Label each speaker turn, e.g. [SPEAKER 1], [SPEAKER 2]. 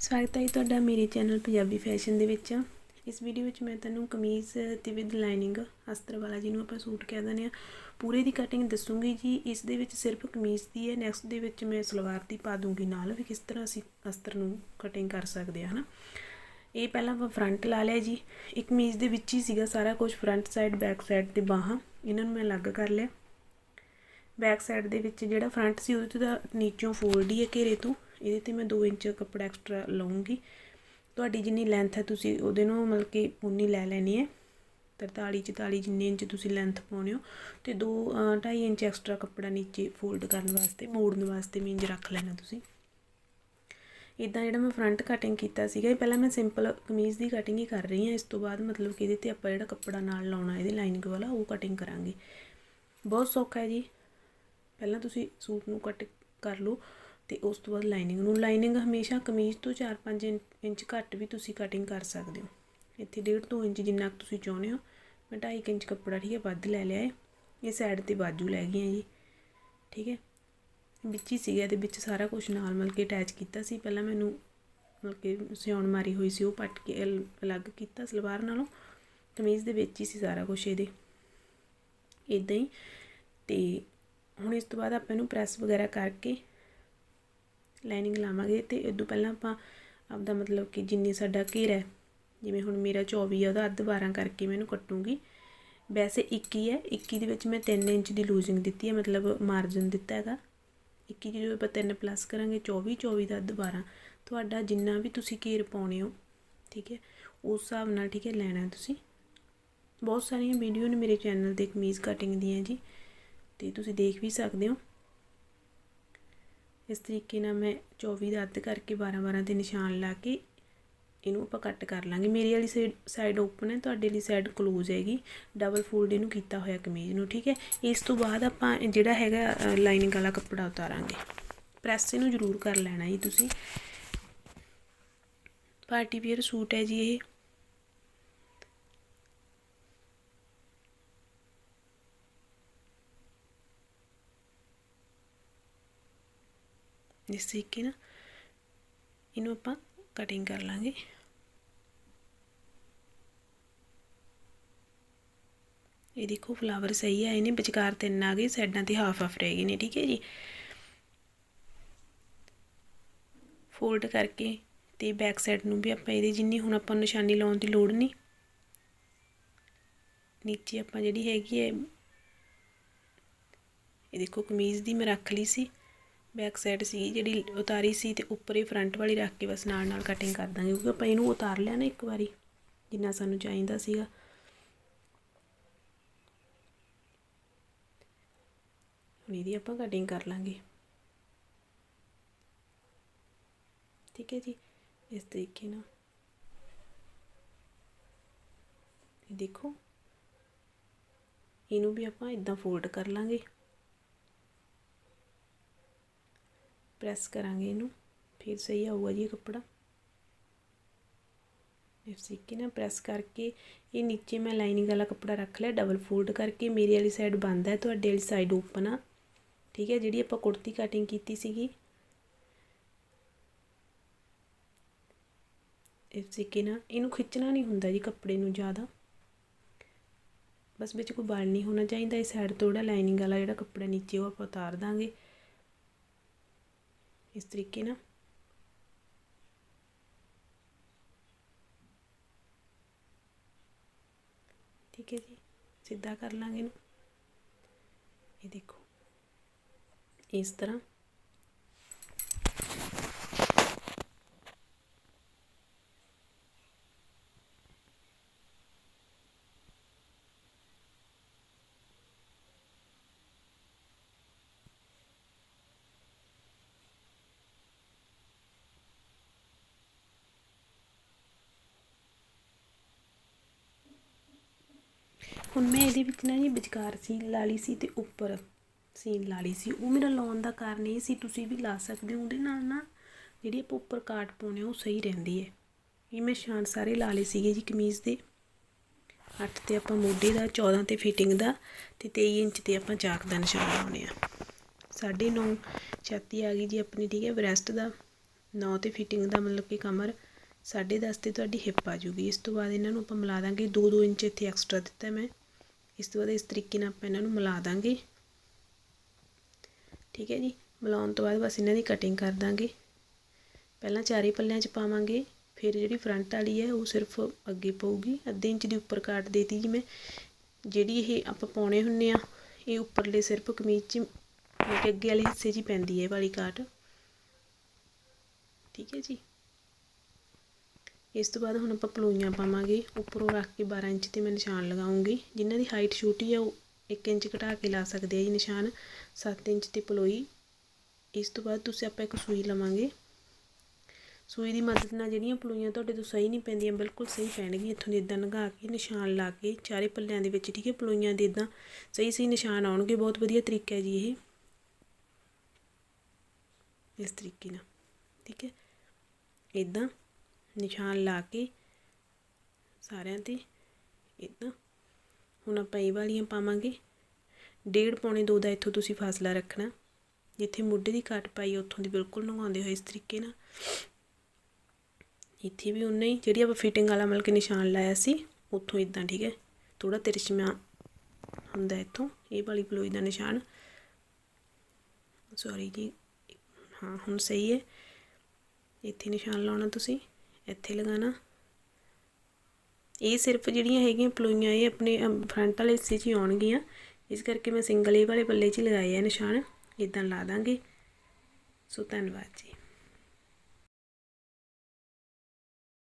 [SPEAKER 1] ਸਵਾਗਤ ਹੈ ਜੀ ਤੁਹਾਡਾ ਮੇਰੇ ਚੈਨਲ ਪੰਜਾਬੀ ਫੈਸ਼ਨ ਦੇ ਵਿੱਚ। ਇਸ ਵੀਡੀਓ ਵਿੱਚ ਮੈਂ ਤੁਹਾਨੂੰ ਕਮੀਜ਼ ਤੇ ਵਿਦ ਲਾਈਨਿੰਗ ਅਸਤਰ ਵਾਲਾ ਜਿਹਨੂੰ ਆਪਾਂ ਸੂਟ ਕਹਿ ਦਿੰਦੇ ਆ ਪੂਰੇ ਦੀ ਕਟਿੰਗ ਦੱਸੂਗੀ ਜੀ। ਇਸ ਦੇ ਵਿੱਚ ਸਿਰਫ ਕਮੀਜ਼ ਦੀ ਹੈ ਨੈਕਸਟ ਦੇ ਵਿੱਚ ਮੈਂ ਸਲਵਾਰ ਦੀ ਪਾ ਦੂੰਗੀ ਨਾਲ ਵੀ ਕਿਸ ਤਰ੍ਹਾਂ ਅਸੀਂ ਅਸਤਰ ਨੂੰ ਕਟਿੰਗ ਕਰ ਸਕਦੇ ਹਾਂ, ਹਨਾ। ਇਹ ਪਹਿਲਾਂ ਆਪਾਂ ਫਰੰਟ ਲਾ ਲਿਆ ਜੀ। ਇੱਕ ਕਮੀਜ਼ ਦੇ ਵਿੱਚ ਹੀ ਸੀਗਾ ਸਾਰਾ ਕੁਝ ਫਰੰਟ ਸਾਈਡ ਬੈਕ ਸਾਈਡ ਤੇ ਬਾਹਾਂ। ਇਹਨਾਂ ਨੂੰ ਮੈਂ ਅਲੱਗ ਕਰ ਲਿਆ। ਬੈਕ ਸਾਈਡ ਦੇ ਵਿੱਚ ਜਿਹੜਾ ਫਰੰਟ ਸੀ, ਉਹਦੇ 'ਤੇ ਦਾ ਨੀਚੋਂ ਫੋਲਡ ਹੀ ਹੈ ਘੇਰੇ ਤੋਂ। ਇਹਦੇ ਤੇ ਮੈਂ 2 ਇੰਚ ਕੱਪੜਾ ਐਕਸਟਰਾ ਲਵਾਂਗੀ ਤੁਹਾਡੀ ਜਿੰਨੀ ਲੈਂਥ ਹੈ, ਤੁਸੀਂ ਉਹਦੇ ਨੂੰ ਮਤਲਬ ਕਿ ਉਨੀ ਲੈ ਲੈਣੀ ਹੈ। 43 44 ਜਿੰਨੇ ਇੰਚ ਤੁਸੀਂ ਲੈਂਥ ਪਾਉਣੇ ਹੋ, ਤੇ 2 2.5 ਇੰਚ ਐਕਸਟਰਾ ਕੱਪੜਾ ਨੀਚੇ ਫੋਲਡ ਕਰਨ ਵਾਸਤੇ, ਮੋੜਨ ਵਾਸਤੇ ਮੀਂਜ ਰੱਖ ਲੈਣਾ ਤੁਸੀਂ। ਇਦਾਂ ਜਿਹੜਾ ਮੈਂ ਫਰੰਟ ਕਟਿੰਗ ਕੀਤਾ ਸੀਗਾ, ਇਹ ਪਹਿਲਾਂ ਮੈਂ ਸਿੰਪਲ ਕਮੀਜ਼ ਦੀ ਕਟਿੰਗ ਹੀ ਕਰ ਰਹੀ ਹਾਂ। ਇਸ ਤੋਂ ਬਾਅਦ ਮਤਲਬ ਕਿ ਇਹਦੇ ਤੇ ਆਪਾਂ ਜਿਹੜਾ ਕੱਪੜਾ ਨਾਲ ਲਾਉਣਾ, ਇਹਦੇ ਲਾਈਨਿੰਗ ਵਾਲਾ, ਉਹ ਕਟਿੰਗ ਕਰਾਂਗੇ। ਬਹੁਤ ਸੌਖਾ ਹੈ ਜੀ। ਪਹਿਲਾਂ ਤੁਸੀਂ ਸੂਟ ਨੂੰ ਕੱਟ ਕਰ ਲਓ ਤੇ ਉਸ ਤੋਂ ਬਾਅਦ ਲਾਈਨਿੰਗ ਨੂੰ ਲਾਈਨਿੰਗ ਹਮੇਸ਼ਾ ਕਮੀਜ਼ ਤੋਂ 4-5 ਇੰਚ ਘੱਟ ਵੀ ਤੁਸੀਂ ਕਟਿੰਗ ਕਰ ਸਕਦੇ ਹੋ। ਇੱਥੇ 1.5 2 ਇੰਚ ਜਿੰਨਾ ਕੁ ਤੁਸੀਂ ਚਾਹੁੰਦੇ ਹੋ, ਮੈਂ 2.5 ਇੰਚ ਕੱਪੜਾ ਠੀਕ ਹੈ, ਵੱਧ ਲੈ ਲਿਆ ਹੈ ਇਹ ਸਾਈਡ ਤੇ ਬਾਜੂ ਲੈ ਗਈਆਂ ਜੀ, ਠੀਕ ਹੈ। ਵਿੱਚ ਹੀ ਸੀਗਾ ਇਹਦੇ ਵਿੱਚ ਸਾਰਾ ਕੁਝ ਨਾਲ ਮਤਲਬ ਕਿ ਅਟੈਚ ਕੀਤਾ ਸੀ। ਪਹਿਲਾਂ ਮੈਨੂੰ ਮਤਲਬ ਕਿ ਸਿਉਣ ਮਾਰੀ ਹੋਈ ਸੀ, ਉਹ ਪੱਟ ਕੇ ਅਲੱਗ ਕੀਤਾ ਸਲਵਾਰ ਨਾਲੋਂ। ਕਮੀਜ਼ ਦੇ ਵਿੱਚ ਹੀ ਸੀ ਸਾਰਾ ਕੁਝ ਇਹਦੇ। ਇਦਾਂ ਹੀ ਤੇ ਹੁਣ ਇਸ ਤੋਂ ਬਾਅਦ ਆਪਾਂ ਇਹਨੂੰ ਪ੍ਰੈਸ ਵਗੈਰਾ ਕਰਕੇ ਲਾਈਨਿੰਗ ਲਾਵਾਂਗੇ ਤੇ ਤੋਂ ਪਹਿਲਾਂ ਆਪਾਂ ਆਪਦਾ ਮਤਲਬ ਕਿ ਜਿੰਨੀ ਸਾਡਾ ਘੇਰਾ ਹੈ, ਜਿਵੇਂ ਹੁਣ ਮੇਰਾ 24 ਆ, ਉਹਦਾ ਅੱਧ 12 ਕਰਕੇ ਮੈਂ ਇਹਨੂੰ ਕੱਟੂੰਗੀ। ਵੈਸੇ 21 ਹੈ 21 ਦੇ ਵਿੱਚ ਮੈਂ 3 ਇੰਚ ਦੀ ਲੂਜ਼ਿੰਗ ਦਿੱਤੀ ਹੈ, ਮਤਲਬ ਮਾਰਜਨ ਦਿੱਤਾ ਹੈਗਾ। 21 ਜਦੋਂ ਆਪਾਂ 3 ਪਲੱਸ ਕਰਾਂਗੇ 24 24 ਦਾ ਅੱਧ 12 ਤੁਹਾਡਾ ਜਿੰਨਾ ਵੀ ਤੁਸੀਂ ਘੇਰ ਪਾਉਣੇ ਹੋ, ਠੀਕ ਹੈ, ਉਸ ਹਿਸਾਬ ਨਾਲ, ਠੀਕ ਹੈ, ਲੈਣਾ ਤੁਸੀਂ। ਬਹੁਤ ਸਾਰੀਆਂ ਵੀਡੀਓ ਨੇ ਮੇਰੇ ਚੈਨਲ ਤੇ ਕਮੀਜ਼ ਕਟਿੰਗ ਦੀਆਂ ਜੀ। ਤੇ ਤੁਸੀਂ ਦੇਖ ਵੀ ਸਕਦੇ ਹੋ। ਇਸ ਤਰੀਕੇ ਨਾਲ ਮੈਂ 24 ਦਾ ਅੱਧ ਕਰਕੇ 12 12 ਦੇ ਨਿਸ਼ਾਨ ਲਾ ਕੇ ਇਹਨੂੰ ਆਪਾਂ ਕੱਟ ਕਰ ਲਾਂਗੇ। ਮੇਰੀ ਵਾਲੀ ਸਾਈਡ ਸਾਈਡ ਓਪਨ ਹੈ, ਤੁਹਾਡੇ ਲਈ ਸਾਈਡ ਕਲੋਜ਼ ਹੈਗੀ। ਡਬਲ ਫੋਲਡ ਇਹਨੂੰ ਕੀਤਾ ਹੋਇਆ ਕਮੀਜ਼ ਨੂੰ, ਠੀਕ ਹੈ? ਇਸ ਤੋਂ ਬਾਅਦ ਆਪਾਂ ਜਿਹੜਾ ਹੈਗਾ ਲਾਈਨਿੰਗ ਵਾਲਾ ਕੱਪੜਾ ਉਤਾਰਾਂਗੇ। ਪ੍ਰੈਸ ਇਹਨੂੰ ਜ਼ਰੂਰ ਕਰ ਲੈਣਾ ਜੀ ਤੁਸੀਂ। ਪਾਰਟੀ ਵੇਅਰ ਸੂਟ ਹੈ ਜੀ ਇਹ। ਇਸ ਤਰੀਕੇ ਨਾਲ ਇਹਨੂੰ ਆਪਾਂ ਕਟਿੰਗ ਕਰ ਲਾਂਗੇ। ਇਹ ਦੇਖੋ ਫਲਾਵਰ ਸਹੀ ਆਏ ਨੇ ਵਿਚਕਾਰ ਤਿੰਨ ਆ ਗਏ, ਸਾਈਡਾਂ ਤੇ ਹਾਫ ਹਾਫ ਰਹਿ ਗਏ ਨੇ, ਠੀਕ ਹੈ ਜੀ। ਫੋਲਡ ਕਰਕੇ ਤੇ ਬੈਕ ਸਾਈਡ ਨੂੰ ਵੀ ਆਪਾਂ ਇਹਦੀ ਜਿੰਨੀ ਹੁਣ ਆਪਾਂ ਨਿਸ਼ਾਨੀ ਲਾਉਣ ਦੀ ਲੋੜ ਨਹੀਂ, ਨੀਚੇ ਆਪਾਂ ਜਿਹੜੀ ਹੈਗੀ ਹੈ, ਇਹ ਦੇਖੋ ਕਮੀਜ਼ ਦੀ ਮੈਂ ਰੱਖ ਲਈ ਸੀ। ਬੈਕ ਸਾਈਡ ਸੀ, ਜਿਹੜੀ ਉਤਾਰੀ ਸੀ ਤੇ ਉੱਪਰ ਹੀ ਫਰੰਟ ਵਾਲੀ ਰੱਖ ਕੇ ਬਸ ਨਾਲ ਨਾਲ ਕਟਿੰਗ ਕਰ ਦਾਂਗੇ, ਕਿਉਂਕਿ ਆਪਾਂ ਇਹਨੂੰ ਉਤਾਰ ਲਿਆ ਨਾ ਇੱਕ ਵਾਰੀ, ਜਿੰਨਾ ਸਾਨੂੰ ਚਾਹੀਦਾ ਸੀਗਾ। ਹੁਣ ਇਹਦੀ ਆਪਾਂ ਕਟਿੰਗ ਕਰ ਲਾਂਗੇ। ਠੀਕ ਹੈ ਜੀ, ਇਸ ਤਰੀਕੇ ਨਾਲ। ਇਹ ਦੇਖੋ, ਇਹਨੂੰ ਵੀ ਆਪਾਂ ਇਦਾਂ ਫੋਲਡ ਕਰ ਲਾਂਗੇ। ਪ੍ਰੈਸ ਕਰਾਂਗੇ ਇਹਨੂੰ, ਫਿਰ ਸਹੀ ਆਊਗਾ ਜੀ ਇਹ ਕੱਪੜਾ। ਇਸ ਤਰੀਕੇ ਨਾਲ ਪ੍ਰੈਸ ਕਰਕੇ, ਇਹ ਨੀਚੇ ਮੈਂ ਲਾਈਨਿੰਗ ਵਾਲਾ ਕੱਪੜਾ ਰੱਖ ਲਿਆ ਡਬਲ ਫੋਲਡ ਕਰਕੇ ਮੇਰੇ ਵਾਲੀ ਸਾਈਡ ਬੰਦ ਹੈ, ਤੁਹਾਡੇ ਵਾਲੀ ਸਾਈਡ ਓਪਨ ਆ। ਠੀਕ ਹੈ, ਜਿਹੜੀ ਆਪਾਂ ਕੁੜਤੀ ਕਟਿੰਗ ਕੀਤੀ ਸੀਗੀ। ਇਸ ਤਰੀਕੇ ਨਾਲ ਇਹਨੂੰ ਖਿੱਚਣਾ ਨਹੀਂ ਹੁੰਦਾ ਜੀ ਕੱਪੜੇ ਨੂੰ ਜ਼ਿਆਦਾ। ਬਸ ਵਿੱਚ ਕੋਈ ਬਲ ਨਹੀਂ ਹੋਣਾ ਚਾਹੀਦਾ, ਇਹ ਸਾਈਡ ਤੋਂ ਜਿਹੜਾ ਲਾਈਨਿੰਗ ਵਾਲਾ ਜਿਹੜਾ ਕੱਪੜਾ ਨੀਚੇ ਉਹ ਆਪਾਂ ਉਤਾਰ ਦਾਂਗੇ। ਇਸ ਤਰੀਕੇ ਨਾਲ ਠੀਕ ਹੈ ਜੀ ਸਿੱਧਾ ਕਰ ਲਾਂਗੇ ਇਹਨੂੰ। ਇਹ ਦੇਖੋ ਇਸ ਤਰ੍ਹਾਂ। ਹੁਣ ਮੈਂ ਇਹਦੇ ਵਿੱਚ ਨਾ ਜੀ ਵਿਚਕਾਰ ਸੀਨ ਲਾ ਲਈ ਸੀ ਤੇ ਉੱਪਰ ਸੀਨ ਲਾ ਲਈ ਸੀ। ਉਹ ਮੇਰਾ ਲਾਉਣ ਦਾ ਕਾਰਨ ਇਹ ਸੀ, ਤੁਸੀਂ ਵੀ ਲਾ ਸਕਦੇ ਹੋ, ਉਹਦੇ ਨਾਲ ਨਾ ਜਿਹੜੀ ਆਪਾਂ ਉੱਪਰ ਕਾਟ ਪਾਉਣੇ ਉਹ ਸਹੀ ਰਹਿੰਦੀ ਹੈ। ਇਹ ਮੈਂ ਸ਼ਾਨ ਸਾਰੇ ਲਾ ਲਏ ਸੀਗੇ ਜੀ ਕਮੀਜ਼ ਦੇ। 8 ਤੇ ਆਪਾਂ ਮੋਢੇ ਦਾ 14 ਤੇ ਫਿਟਿੰਗ ਦਾ ਤੇ 23 ਇੰਚ ਤੇ ਆਪਾਂ ਚਾਕ ਦਾ ਨਿਸ਼ਾਨ ਲਾਉਣੇ ਆ। 9.5 ਛਾਤੀ ਆ ਗਈ ਜੀ ਆਪਣੀ, ਠੀਕ ਹੈ? ਬ੍ਰੈਸਟ ਦਾ 9 ਤੇ ਫਿਟਿੰਗ ਦਾ ਮਤਲਬ ਕਿ ਕਮਰ 10.5 ਤੇ ਤੁਹਾਡੀ ਹਿੱਪ ਆ ਜੂਗੀ। ਇਸ ਤੋਂ ਬਾਅਦ ਇਹਨਾਂ ਨੂੰ ਆਪਾਂ ਮਿਲਾ ਦਾਂਗੇ 2-2 ਇੰਚ ਇੱਥੇ ਐਕਸਟਰਾ ਦਿੱਤਾ ਮੈਂ। ਇਸ ਤੋਂ ਬਾਅਦ ਇਸ ਤਰੀਕੇ ਨਾਲ ਆਪਾਂ ਇਹਨਾਂ ਨੂੰ ਮਿਲਾ ਦਾਂਗੇ। ਠੀਕ ਹੈ ਜੀ? ਮਿਲਾਉਣ ਤੋਂ ਬਾਅਦ ਬਸ ਇਹਨਾਂ ਦੀ ਕਟਿੰਗ ਕਰ ਦਾਂਗੇ। ਪਹਿਲਾਂ ਚਾਰੇ ਪੱਲਿਆਂ 'ਚ ਪਾਵਾਂਗੇ, ਫਿਰ ਜਿਹੜੀ ਫਰੰਟ ਵਾਲੀ ਹੈ ਉਹ ਸਿਰਫ ਅੱਗੇ ਪਊਗੀ। ਅੱਧੇ ਇੰਚ ਦੀ ਉੱਪਰ ਕਾਟ ਦੇਤੀ ਜੀ ਮੈਂ। ਜਿਹੜੀ ਇਹ ਆਪਾਂ ਪਾਉਣੇ ਹੁੰਨੇ ਆ, ਇਹ ਉੱਪਰਲੇ ਸਿਰਫ ਕਮੀਜ਼ 'ਚ ਅੱਗੇ ਵਾਲੇ ਹਿੱਸੇ 'ਚ ਹੀ ਪੈਂਦੀ ਹੈ ਇਹ ਵਾਲੀ ਕਾਟ ਠੀਕ ਹੈ ਜੀ? ਇਸ ਤੋਂ ਬਾਅਦ ਹੁਣ ਆਪਾਂ ਪਲੋਈਆਂ ਪਾਵਾਂਗੇ। ਉੱਪਰੋਂ ਰੱਖ ਕੇ 12 ਇੰਚ ਤੇ ਮੈਂ ਨਿਸ਼ਾਨ ਲਗਾਉਂਗੀ। ਜਿਨ੍ਹਾਂ ਦੀ ਹਾਈਟ ਛੋਟੀ ਆ, ਉਹ 1 ਇੰਚ ਘਟਾ ਕੇ ਲਾ ਸਕਦੇ ਆ ਜੀ ਨਿਸ਼ਾਨ। 7 ਇੰਚ ਤੇ ਪਲੋਈ। ਇਸ ਤੋਂ ਬਾਅਦ ਤੁਸੀਂ ਆਪਾਂ ਇੱਕ ਸੂਈ ਲਵਾਂਗੇ। ਸੂਈ ਦੀ ਮਦਦ ਨਾਲ ਜਿਹੜੀਆਂ ਪਲੋਈਆਂ ਤੁਹਾਡੇ ਤੋਂ ਸਹੀ ਨਹੀਂ ਪੈਂਦੀਆਂ, ਬਿਲਕੁਲ ਸਹੀ ਪੈਣਗੀਆਂ। ਇੱਥੋਂ ਦੀ ਇਦਾਂ ਲੰਘਾ ਕੇ ਨਿਸ਼ਾਨ ਲਾ ਕੇ ਚਾਰੇ ਪੱਲਿਆਂ ਦੇ ਵਿੱਚ, ਠੀਕ ਹੈ, ਪਲੋਈਆਂ ਦੇ ਇਦਾਂ ਸਹੀ ਸਹੀ ਨਿਸ਼ਾਨ ਆਉਣਗੇ। ਬਹੁਤ ਵਧੀਆ ਤਰੀਕਾ ਹੈ ਜੀ ਇਹ। ਇਸ ਤਰੀਕੇ ਨਾਲ, ਠੀਕ ਹੈ। ਇਦਾਂ ਨਿਸ਼ਾਨ ਲਾ ਕੇ ਸਾਰਿਆਂ ਤੇ ਇਦਾਂ ਹੁਣ ਆਪਾਂ ਇਹ ਵਾਲੀਆਂ ਪਾਵਾਂਗੇ। ਡੇਢ ਪੌਣੇ ਦੋ ਦਾ ਇੱਥੋਂ ਤੁਸੀਂ ਫਾਸਲਾ ਰੱਖਣਾ। ਜਿੱਥੇ ਮੁੱਢੇ ਦੀ ਕੱਟ ਪਾਈ ਉੱਥੋਂ ਦੀ ਬਿਲਕੁਲ ਲੰਘਾਉਂਦੇ ਹੋਏ ਇਸ ਤਰੀਕੇ ਨਾਲ। ਇੱਥੇ ਵੀ ਉਨਾ ਹੀ, ਜਿਹੜੀ ਆਪਾਂ ਫਿਟਿੰਗ ਵਾਲਾ ਮਤਲਬ ਕਿ ਨਿਸ਼ਾਨ ਲਾਇਆ ਸੀ, ਉੱਥੋਂ ਇਦਾਂ ਠੀਕ ਹੈ? ਥੋੜਾ ਤਿਰਛਮਾ ਹੁੰਦਾ ਇੱਥੋਂ, ਇਹ ਵਾਲੀ ਪਲੋਈ ਦਾ ਨਿਸ਼ਾਨ। ਸੌਰੀ ਜੀ, ਹਾਂ, ਹੁਣ ਸਹੀ ਹੈ। ਇੱਥੇ ਨਿਸ਼ਾਨ ਲਾਉਣਾ ਤੁਸੀਂ। ਇੱਥੇ ਲਗਾਣਾ। ਇਹ ਸਿਰਫ ਜਿਹੜੀਆਂ ਹੈਗੀਆਂ ਪਲੋਈਆਂ, ਇਹ ਆਪਣੇ ਫਰੰਟ ਵਾਲੇ ਹਿੱਸੇ 'ਚ ਹੀ ਆਉਣਗੀਆਂ। ਇਸ ਕਰਕੇ ਮੈਂ ਸਿੰਗਲ ਏ ਵਾਲੇ ਪੱਲੇ 'ਚ ਹੀ ਲਗਾਏ ਆ ਨਿਸ਼ਾਨ। ਇਦਾਂ ਲਾ ਦਾਂਗੇ। ਸੋ ਧੰਨਵਾਦ ਜੀ।